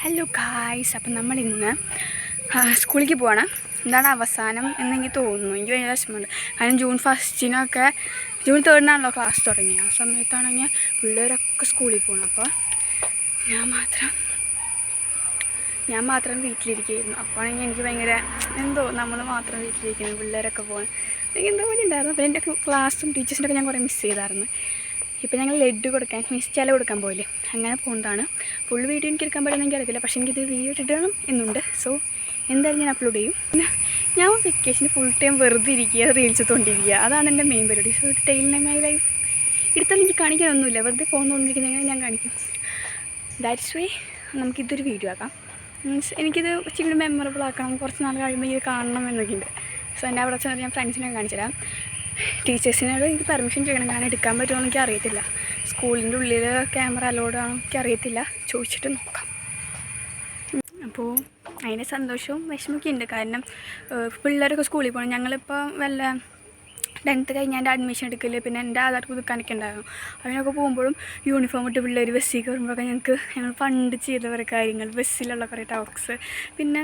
Hello guys അപ്പം നമ്മൾ ഇന്ന് സ്കൂളിലേക്ക് പോവാണ്. എന്താണ് അവസാനം എന്നെനിക്ക് തോന്നുന്നു. എനിക്ക് ഭയങ്കര വിഷമമുണ്ട്. കാരണം ജൂൺ ഫസ്റ്റിനൊക്കെ ജൂൺ തേർഡിനാണല്ലോ ക്ലാസ് തുടങ്ങിയത് ആ സമയത്താണെങ്കിൽ പിള്ളേരൊക്കെ സ്കൂളിൽ പോകണം അപ്പോൾ ഞാൻ മാത്രം ഞാൻ മാത്രം വീട്ടിലിരിക്കുകയായിരുന്നു. അപ്പോഴാണെങ്കിൽ എനിക്ക് ഭയങ്കര എന്തോ നമ്മൾ മാത്രം വീട്ടിലിരിക്കുന്നു പിള്ളേരൊക്കെ പോകണം എനിക്ക് എന്തോ പോലെ ഉണ്ടായിരുന്നു. അപ്പോൾ എന്റെ ക്ലാസ്സും ടീച്ചേഴ്സിന്റെ ഒക്കെ ഞാൻ കുറേ മിസ് ചെയ്തായിരുന്നു. ഇപ്പോൾ ഞങ്ങൾ ലെഡ് കൊടുക്കാൻ ചില കൊടുക്കാൻ പോയില്ലേ? അങ്ങനെ പോകുന്നതാണ്. ഫുൾ വീഡിയോ എനിക്ക് എടുക്കാൻ പറ്റുമെന്ന് അറിയത്തില്ല. പക്ഷേ എനിക്കിത് വീഡിയോ ഇടണം എന്നുണ്ട്. സോ എന്തായാലും ഞാൻ അപ്ലോഡ് ചെയ്യും. പിന്നെ ഞാൻ വെക്കേഷന് ഫുൾ ടൈം വെറുതെ ഇരിക്കുക റീൽസ് തോണ്ടിരിക്കുക അതാണ് എന്റെ മെയിൻ പരിപാടി. സോ ടൈലിനെ മൈ ലൈഫ് എടുത്താൽ എനിക്ക് കാണിക്കാനൊന്നുമില്ല. വെറുതെ ഫോൺ തോന്നിരിക്കുന്ന ഞാൻ കാണിക്കും. ദാറ്റ്സ് വേ നമുക്കിതൊരു വീഡിയോ ആക്കാം. മീൻസ് എനിക്കിത് ഇച്ചിരി മെമ്മറബിൾ ആക്കണം. കുറച്ച് നാൾ കഴിയുമ്പോൾ ഇത് കാണണം എന്നൊക്കെ ഉണ്ട് സോ എന്റെ അവിടെ വെച്ചാൽ ഞാൻ ഫ്രണ്ട്സിനെ കാണിച്ചു തരാം ടീച്ചേഴ്സിനോട് എനിക്ക് പെർമിഷൻ ചെയ്യണം. കാരണം എടുക്കാൻ പറ്റുമോ എനിക്ക് അറിയത്തില്ല സ്കൂളിന്റെ ഉള്ളിൽ ക്യാമറ അലോഡ് ആണോ എനിക്ക് അറിയത്തില്ല ചോദിച്ചിട്ട് നോക്കാം. അപ്പോൾ അതിന്റെ സന്തോഷവും വിഷമമൊക്കെ ഉണ്ട്. കാരണം പിള്ളേരൊക്കെ സ്കൂളിൽ പോകണം ഞങ്ങളിപ്പോൾ വല്ല ടെൻത്ത് കഴിഞ്ഞാൽ എന്റെ അഡ്മിഷൻ എടുക്കില്ല പിന്നെ എന്റെ ആധാർ പുതുക്കാനൊക്കെ ഉണ്ടായിരുന്നു. അതിനൊക്കെ പോകുമ്പോഴും യൂണിഫോം ഇട്ട് പിള്ളേർ ബസ്സിൽ കയറുമ്പോഴൊക്കെ ഞങ്ങൾക്ക് ഞങ്ങൾ പണ്ട് ചെയ്ത കുറേ കാര്യങ്ങൾ ബസ്സിലുള്ള കുറേ ടോക്സ് പിന്നെ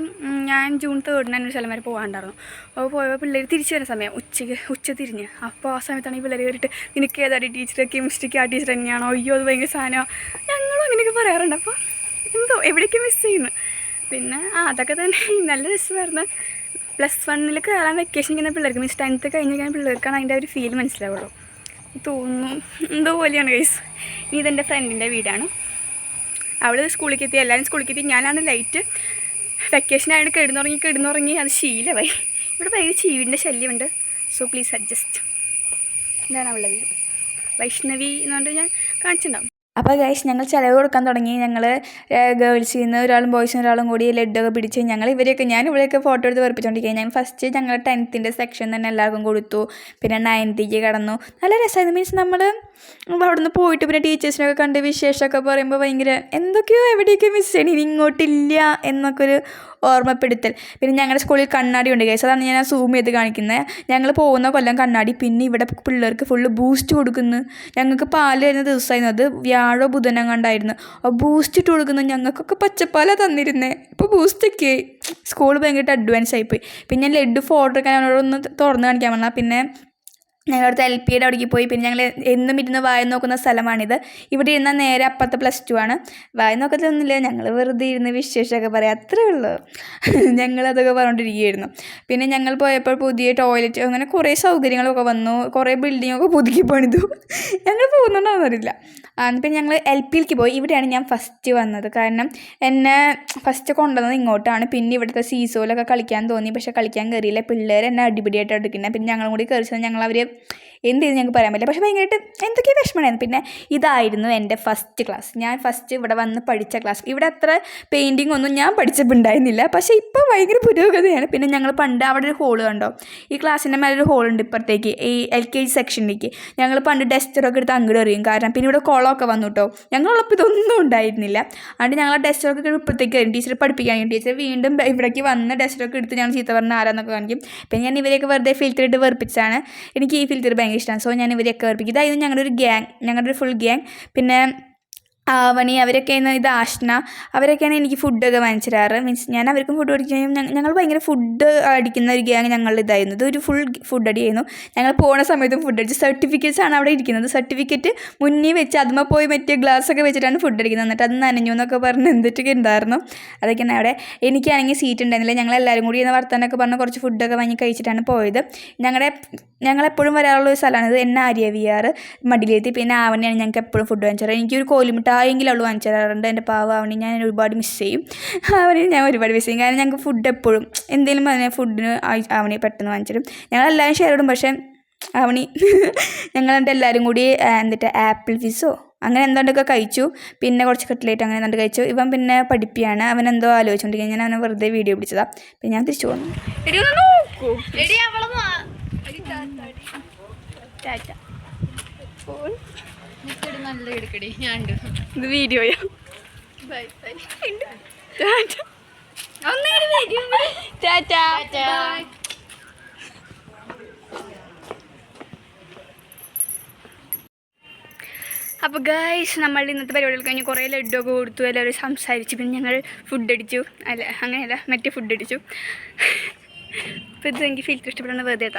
ഞാൻ ജൂൺ തേർഡിന് ഒരു സ്ഥലം വരെ പോകാണ്ടായിരുന്നു അപ്പോൾ പോയപ്പോൾ പിള്ളേർ തിരിച്ചു വരുന്ന സമയം ഉച്ചയ്ക്ക് ഉച്ച തിരിഞ്ഞ്. അപ്പോൾ ആ സമയത്താണ് ഈ പിള്ളേർ കയറിയിട്ട് നിനക്ക് ഏതാടി ടീച്ചർ കെമിസ്ട്രിക്ക് ആ ടീച്ചർ തന്നെയാണോ? അയ്യോ അത് ഭയങ്കര സാധനമോ. ഞങ്ങളും അങ്ങനെയൊക്കെ പറയാറുണ്ട്. അപ്പോൾ എന്തോ എവിടേക്ക് മിസ് ചെയ്യുന്നു? പിന്നെ അതൊക്കെ തന്നെ. നല്ല രസമായിരുന്നു. പ്ലസ് വണ്ണിൽ കയറാൻ വെക്കേഷൻ ഇങ്ങനെ പിള്ളേർക്ക് മീൻസ് ടെൻത്ത് കഴിഞ്ഞ് കഴിഞ്ഞാൽ പിള്ളേർക്കാണ് അതിന്റെ ഒരു ഫീൽ മനസ്സിലാവുള്ളൂ. തോന്നുന്നു. എന്തോ പോലെയാണ് ഗൈസ് ഇനി ഇതെന്റെ ഫ്രണ്ടിന്റെ വീടാണ്. അവൾ സ്കൂളിലേക്ക് എത്തി എല്ലാവരും സ്കൂളിലേക്ക് എത്തി. ഞാനാണ് ലൈറ്റ് വെക്കേഷൻ ആയിട്ട് കിടന്നുറങ്ങി കിടന്നുറങ്ങി അത് ശീലമായി. ഇവിടെ ഭയങ്കര ചീവിന്റെ ശല്യമുണ്ട്. സോ പ്ലീസ് അഡ്ജസ്റ്റ് ഇതാണ് അവളുടെ വീട്. വൈഷ്ണവി എന്ന് പറഞ്ഞിട്ട് ഞാൻ കാണിച്ചിട്ടുണ്ടാവും. അപ്പോൾ ഗൈസ് ഞങ്ങൾ ചിലവ് കൊടുക്കാൻ തുടങ്ങി. ഞങ്ങൾ ഗേൾസിൽ നിന്ന് ഒരാളും ബോയ്സിൽ ഒരാളും കൂടി ലഡ്ഡൊക്കെ പിടിച്ച് ഞങ്ങൾ ഇവരെയൊക്കെ ഞാൻ ഇവിടെയൊക്കെ ഫോട്ടോ എടുത്ത് വെറുപ്പിച്ചുകൊണ്ടിരിക്കുക ഞാൻ ഫസ്റ്റ് ഞങ്ങൾ ടെൻത്തിന്റെ സെക്ഷൻ തന്നെ എല്ലാവർക്കും കൊടുത്തു. പിന്നെ നയൻത്തിക്ക് കടന്നു. നല്ല രസമായിരുന്നു മീൻസ് നമ്മൾ അവിടെ നിന്ന് പോയിട്ട് പിന്നെ ടീച്ചേഴ്സിനൊക്കെ കണ്ട് വിശേഷമൊക്കെ പറയുമ്പോൾ ഭയങ്കര എന്തൊക്കെയോ എവിടെയൊക്കെ മിസ് ചെയ്യണം? ഇനി ഇങ്ങോട്ടില്ല എന്നൊക്കെ ഒരു ഓർമ്മപ്പെടുത്തൽ. പിന്നെ ഞങ്ങളുടെ സ്കൂളിൽ കണ്ണാടി ഉണ്ട് കേസ് അതാണ് ഞാൻ സൂം ചെയ്ത് കാണിക്കുന്നത് ഞങ്ങൾ പോകുന്ന കൊല്ലം കണ്ണാടി പിന്നെ ഇവിടെ പിള്ളേർക്ക് ഫുള്ള് ബൂസ്റ്റ് കൊടുക്കുന്നു. ഞങ്ങൾക്ക് പാൽ തരുന്ന ദിവസമായിരുന്നു അത് വ്യാഴോ ബുധനം കണ്ടായിരുന്നു. അപ്പോൾ ബൂസ്റ്റ് ഇട്ട് കൊടുക്കുന്നു. ഞങ്ങൾക്കൊക്കെ പച്ചപ്പാല തന്നിരുന്നേ. ഇപ്പോൾ ബൂസ്റ്റൊക്കെ സ്കൂൾ ഭയങ്കരമായിട്ട് അഡ്വാൻസ് ആയിപ്പോയി പിന്നെ ഞാൻ ലഡ്ഡു ഫോട്ടോ എടുക്കാൻ അവനോടൊന്ന് തുറന്ന് കാണിക്കാൻ പറഞ്ഞാൽ പിന്നെ ഞങ്ങളടുത്ത് എൽ പിയുടെ അവിടേക്ക് പോയി. പിന്നെ ഞങ്ങൾ എന്നും ഇരുന്ന് വായ നോക്കുന്ന സ്ഥലമാണിത്. ഇവിടെ ഇരുന്നാൽ നേരെ അപ്പുറത്തെ പ്ലസ് ടു ആണ്. വായ നോക്കത്തൊന്നുമില്ല ഞങ്ങൾ വെറുതെ ഇരുന്ന് വിശേഷമൊക്കെ പറയാം. അത്രേ ഉള്ളൂ. ഞങ്ങളതൊക്കെ പറഞ്ഞുകൊണ്ടിരിക്കുകയായിരുന്നു പിന്നെ ഞങ്ങൾ പോയപ്പോൾ പുതിയ ടോയ്ലറ്റ് അങ്ങനെ കുറേ സൗകര്യങ്ങളൊക്കെ വന്നു. കുറേ ബിൽഡിങ്ങൊക്കെ പുതുക്കി പണിതു. ഞങ്ങൾ പോകുന്നുണ്ടോയെന്നറിയില്ല പിന്നെ ഞങ്ങൾ എൽ പിയിലേക്ക് പോയി. ഇവിടെയാണ് ഞാൻ ഫസ്റ്റ് വന്നത്. കാരണം എന്നെ ഫസ്റ്റ് കൊണ്ടുവന്നത് ഇങ്ങോട്ടാണ്. പിന്നെ ഇവിടുത്തെ സീസോലൊക്കെ കളിക്കാൻ തോന്നി. പക്ഷേ കളിക്കാൻ കയറിയില്ല പിള്ളേർ എന്നെ അടിപിടിയായിട്ട് എടുക്കുന്നത് പിന്നെ ഞങ്ങളും കൂടി കയറി ഞങ്ങളവർ ഞങ്ങൾ എന്ത് ചെയ്ത് ഞങ്ങൾക്ക് പറയാൻ പറ്റില്ല. പക്ഷേ ഭയങ്കരമായിട്ട് എന്തൊക്കെയോ വിഷമമായിരുന്നു പിന്നെ ഇതായിരുന്നു എന്റെ ഫസ്റ്റ് ക്ലാസ് ഞാൻ ഫസ്റ്റ് ഇവിടെ വന്ന് പഠിച്ച ക്ലാസ് ഇവിടെ അത്ര പെയിന്റിങ് ഒന്നും ഞാൻ പഠിച്ചിട്ടുണ്ടായിരുന്നില്ല. പക്ഷേ ഇപ്പോൾ ഭയങ്കര പുരോഗതിയാണ്. പിന്നെ ഞങ്ങൾ പണ്ട് അവിടെ ഒരു ഹോൾ കണ്ടോ? ഈ ക്ലാസ്സിന്റെ മേലെ ഒരു ഹോളുണ്ട് ഇപ്പുറത്തേക്ക്. ഈ എൽ കെ ജി സെക്ഷനിലേക്ക് ഞങ്ങൾ പണ്ട് ഡസ്റ്ററൊക്കെ എടുത്ത് അങ്ങോട്ട് എറിയും കാരണം പിന്നെ ഇവിടെ കുളമൊക്കെ വന്നു കേട്ടോ ഞങ്ങളുള്ളപ്പോൾ ഇതൊന്നും ഉണ്ടായിരുന്നില്ല. അതുകൊണ്ട് ഞങ്ങൾ ഡസ്റ്ററൊക്കെ ഇപ്പോഴത്തേക്ക് വരും. ടീച്ചർ പഠിപ്പിക്കാൻ ടീച്ചർ വീണ്ടും ഇവിടേക്ക് വന്ന് ഡസ്റ്ററൊക്കെ എടുത്ത് ഞങ്ങൾ ചീത്ത പറഞ്ഞ ആരാന്നൊക്കെ കാണിക്കും. പിന്നെ ഞാൻ ഇവരെയൊക്കെ വെറുതെ ഫിൽറ്റർ ഇട്ട് വെറുപ്പിച്ചാണ് എനിക്ക് ഫിൽറ്റർ ഭയങ്കര ഇഷ്ടമാണ് സോ ഞാൻ ഇവരെയൊക്കെ ഓർപ്പിക്കും. ഇതായിരുന്നു ഞങ്ങളുടെ ഒരു ഗ്യാങ് ഞങ്ങളുടെ ഒരു ഫുൾ ഗ്യാങ് പിന്നെ ആവണി അവരൊക്കെയാണ് ഇത് ആഷ്ന അവരൊക്കെയാണ് എനിക്ക് ഫുഡൊക്കെ വാങ്ങിച്ചു തരാറ് മീൻസ് ഞാൻ അവർക്കും ഫുഡ് കൊടുക്കുകയും ഞങ്ങൾ ഭയങ്കര ഫുഡ് അടിക്കുന്ന ഒരു ഗ്യാങ് ഞങ്ങൾ ഇതായിരുന്നു. ഇതൊരു ഫുൾ ഫുഡ് അടിയായിരുന്നു. ഞങ്ങൾ പോണ സമയത്തും ഫുഡ് അടിച്ച് സർട്ടിഫിക്കറ്റ്സ് ആണ് അവിടെ ഇരിക്കുന്നത്. സർട്ടിഫിക്കറ്റ് മുന്നിൽ വെച്ച് അതുമ്മ പോയി മറ്റേ ഗ്ലാസ് ഒക്കെ വെച്ചിട്ടാണ് ഫുഡ് അടിക്കുന്നത്. എന്നിട്ട് അത് നനഞ്ഞു എന്നൊക്കെ പറഞ്ഞ് എന്തൊക്കെ ഉണ്ടായിരുന്നു അതൊക്കെയാണ് അവിടെ എനിക്കാണെങ്കിൽ സീറ്റ് ഉണ്ടായിരുന്നില്ല ഞങ്ങൾ എല്ലാവരും കൂടി ഇന്ന് വർത്താനൊക്കെ പറഞ്ഞ് കുറച്ച് ഫുഡൊക്കെ വാങ്ങി കഴിച്ചിട്ടാണ് പോയത്. ഞങ്ങളുടെ ഞങ്ങളെപ്പോഴും വരാറുള്ള ഒരു സ്ഥലമാണ് ഇത് എന്നെ ആര്യ വി ആർ മടിയിലെത്തി. പിന്നെ ആവണിയാണ് ഞങ്ങൾക്ക് എപ്പോഴും ഫുഡ് വാങ്ങിച്ചു തരാറ് എനിക്കൊരു കോലിമിട്ടായെങ്കിലും അവൾ വാങ്ങിച്ചു തരാറുണ്ട്. എന്റെ പാവ അവനെ ഞാൻ ഒരുപാട് മിസ് ചെയ്യും. അവനെ ഞാൻ ഒരുപാട് മിസ് ചെയ്യും. കാരണം ഞങ്ങൾക്ക് ഫുഡ് എപ്പോഴും എന്തെങ്കിലും അതിനെ ഫുഡിന് അവനെ പെട്ടെന്ന് വാങ്ങിച്ചിടും ഞങ്ങളെല്ലാവരും ഷെയർ ഇടും. പക്ഷേ അവണി ഞങ്ങൾ എന്നിട്ട് എല്ലാവരും കൂടി എന്നിട്ട് ആപ്പിൾ ഫിസോ അങ്ങനെ എന്തുകൊണ്ടൊക്കെ കഴിച്ചു. പിന്നെ കുറച്ച് കട്ട്ലേറ്റ് അങ്ങനെ എന്തുകൊണ്ട് കഴിച്ചു. ഇവൻ പിന്നെ പഠിപ്പിയാണ്. അവൻ എന്തോ ആലോചിച്ചുകൊണ്ടിരിക്കുക ഞാൻ അവനെ വെറുതെ വീഡിയോ പിടിച്ചതാ. പിന്നെ ഞാൻ തിരിച്ചു പോന്നു. ടാറ്റ നല്ല എടുക്കടി ഞാൻ ഉണ്ട് ഇത് വീഡിയോയാ. Bye bye. Tata. Tata. Bye അപ്പോൾ ഗൈസ് നമ്മൾ ഇന്നത്തെ പരിപാടികൾ കഴിഞ്ഞ് കുറേ ലഡു ഒക്കെ കൊടുത്തു. എല്ലാവരും സംസാരിച്ചു. പിന്നെ ഞങ്ങൾ ഫുഡ് അടിച്ചു. അല്ല അങ്ങനെയല്ല മറ്റേ ഫുഡ് അടിച്ചു. അപ്പോൾ ഇത് എനിക്ക് ഫിൽറ്റർ ഇഷ്ടപ്പെടുന്ന വെറുതെ